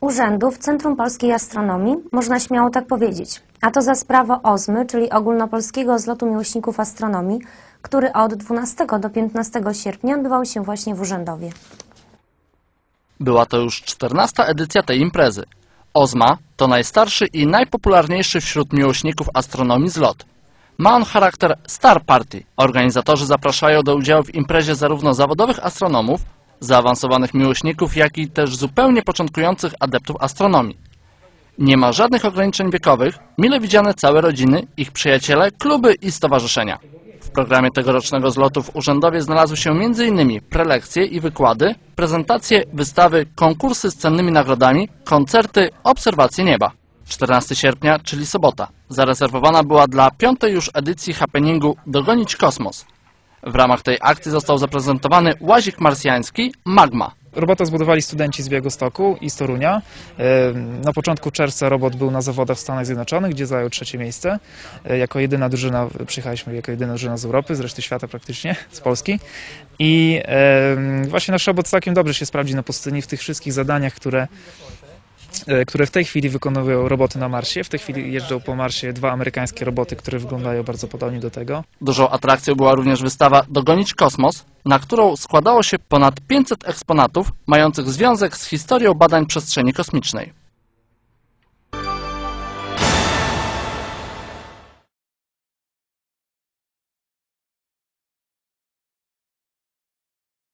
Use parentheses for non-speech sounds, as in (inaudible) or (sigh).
urzędu w Centrum Polskiej Astronomii, można śmiało tak powiedzieć. A to za sprawą OZMY, czyli Ogólnopolskiego Zlotu Miłośników Astronomii, który od 12 do 15 sierpnia odbywał się właśnie w Urzędowie. Była to już 14 edycja tej imprezy. OZMA to najstarszy i najpopularniejszy wśród miłośników astronomii zlot. Ma on charakter Star Party. Organizatorzy zapraszają do udziału w imprezie zarówno zawodowych astronomów, zaawansowanych miłośników, jak i też zupełnie początkujących adeptów astronomii. Nie ma żadnych ograniczeń wiekowych, mile widziane całe rodziny, ich przyjaciele, kluby i stowarzyszenia. W programie tegorocznego zlotu w Urzędowie znalazły się m.in. prelekcje i wykłady, prezentacje, wystawy, konkursy z cennymi nagrodami, koncerty, obserwacje nieba. 14 sierpnia, czyli sobota, zarezerwowana była dla piątej już edycji happeningu Dogonić Kosmos. W ramach tej akcji został zaprezentowany łazik marsjański Magma. Robota zbudowali studenci z Białegostoku i z Torunia. Na początku czerwca robot był na zawodach w Stanach Zjednoczonych, gdzie zajął trzecie miejsce. E, Jako jedyna drużyna, przyjechaliśmy jako jedyna drużyna z Europy, z reszty świata praktycznie, (laughs) z Polski. I właśnie nasz robot całkiem dobrze się sprawdzi na pustyni w tych wszystkich zadaniach, które, które w tej chwili wykonują roboty na Marsie. W tej chwili jeżdżą po Marsie dwa amerykańskie roboty, które wyglądają bardzo podobnie do tego. Dużą atrakcją była również wystawa Dogonić Kosmos, na którą składało się ponad 500 eksponatów mających związek z historią badań przestrzeni kosmicznej.